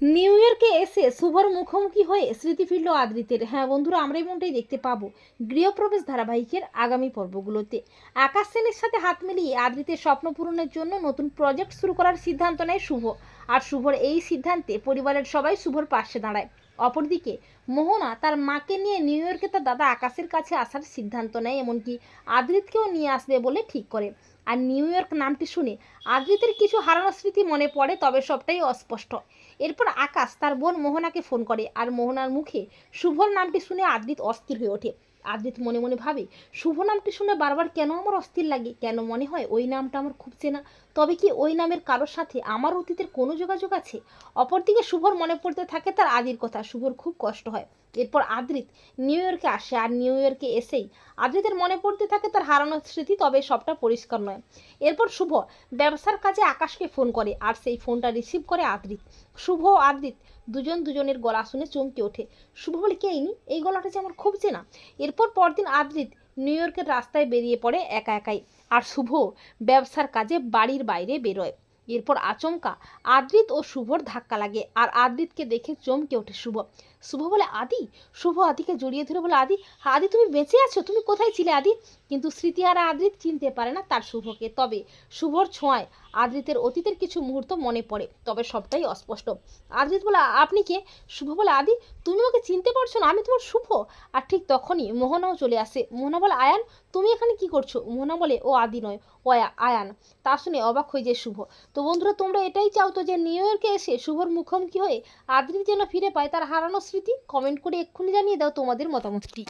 New ইয়র্কে এসে শুভর মুখোমুখি হয়ে স্মৃতি ফিরল আদৃতের হ্যাঁ বন্ধুরা, আমরা এমনটাই দেখতে পাবো গৃহপ্রবেশ ধারাবাহিকের আগামী পর্বগুলোতে। আকাশ সেনের সাথে হাত মিলিয়ে আদৃতের স্বপ্ন পূরণের জন্য নতুন প্রজেক্ট শুরু করার সিদ্ধান্ত নেয় শুভ। আর শুভর এই সিদ্ধান্তে পরিবারের সবাই শুভর পাশে দাঁড়ায়। অপরদিকে, মোহনা তার মাকে নিয়ে নিউ ইয়র্কে তার দাদা আকাশের কাছে আসার সিদ্ধান্ত নেয়, এমনকি আদৃতকেও নিয়ে আসবে বলে ঠিক করে। আর নিউ ইয়র্ক নামটি শুনে আদৃতের কিছু হারানো স্মৃতি মনে পড়ে, তবে সবটাই অস্পষ্ট। এরপর আকাশ তার বোন মোহনাকে ফোন করে, আর মোহনার মুখে শুভর নামটি শুনে আদৃত অস্থির হয়ে ওঠে। আদৃত মনে মনে ভাবে, শুভ নামটি শুনে বারবার কেন আমার অস্থির লাগে? কেন মনে হয় ওই নামটা আমার খুব চেনা? তবে কি ওই নামের কারোর সাথে আমার অতীতের কোনো যোগাযোগ আছে? অপরদিকে শুভর মনে পড়তে থাকে তার আদির কথা। শুভর খুব কষ্ট হয়। এরপর আদ্রিত নিউ ইয়র্কে আসে আর নিউ ইয়র্কে এসেই আদ্রিতের মনে পড়তে থাকে তার হারানোর স্মৃতি, তবে সবটা পরিষ্কার নয়। এরপর শুভ ব্যবসার কাজে আকাশকে ফোন করে আর সেই ফোনটা রিসিভ করে আদ্রিত। শুভ আদ্রিত দুজন দুজনের গলা শুনে চমকে ওঠে। শুভ বলে, কে ইনি? এই গলাটা যে আমার খুব চেনা। এরপর পরদিন আদ্রিত নিউ ইয়র্কের রাস্তায় বেরিয়ে পড়ে একা একাই। আর শুভ ব্যবসার কাজে বাড়ির বাইরে বেরোয়। এরপর আচমকা। আদ্রিত ও শুভর ধাক্কা লাগে, আর আদ্রিতকে দেখে চমকে ওঠে শুভ। শুভ বলে, আদি, শুভ আদিকে জড়িয়ে ধরে। বলে, আদি আদি তুমি বেঁচে আছো? তুমি কোথায় ছিলে আদি? কিন্তু স্মৃতি আর আদ্রিত চিনতে পারে না তার শুভকে। তবে শুভর ছোঁয়ায় আদ্রিতের অতীতের কিছু মুহূর্ত মনে পড়ে, তবে সবটাই অস্পষ্ট। আদ্রিত বলে, আপনি কে? শুভ বলে, আদি, তুমি আমাকে চিনতে পারছ না? আমি তোমার শুভ। আর ঠিক তখনই মোহনাও চলে আসে। মোহনা বলে, আয়ান, তুমি এখানে কি করছ? মোহনা বলে, ও আদি নয়, ও আয়ান। তা শুনে অবাক হয়ে যায় শুভ। তো বন্ধুরা, তোমরা এটাই চাও তো যে নিউ ইয়র্কে এসে শুভর মুখোমুখি হয়ে আদ্রিত যেন ফিরে পায় তার হারানো স্মৃতি? কমেন্ট করে এক্ষুনি জানিয়ে দাও তোমাদের মতামতটি।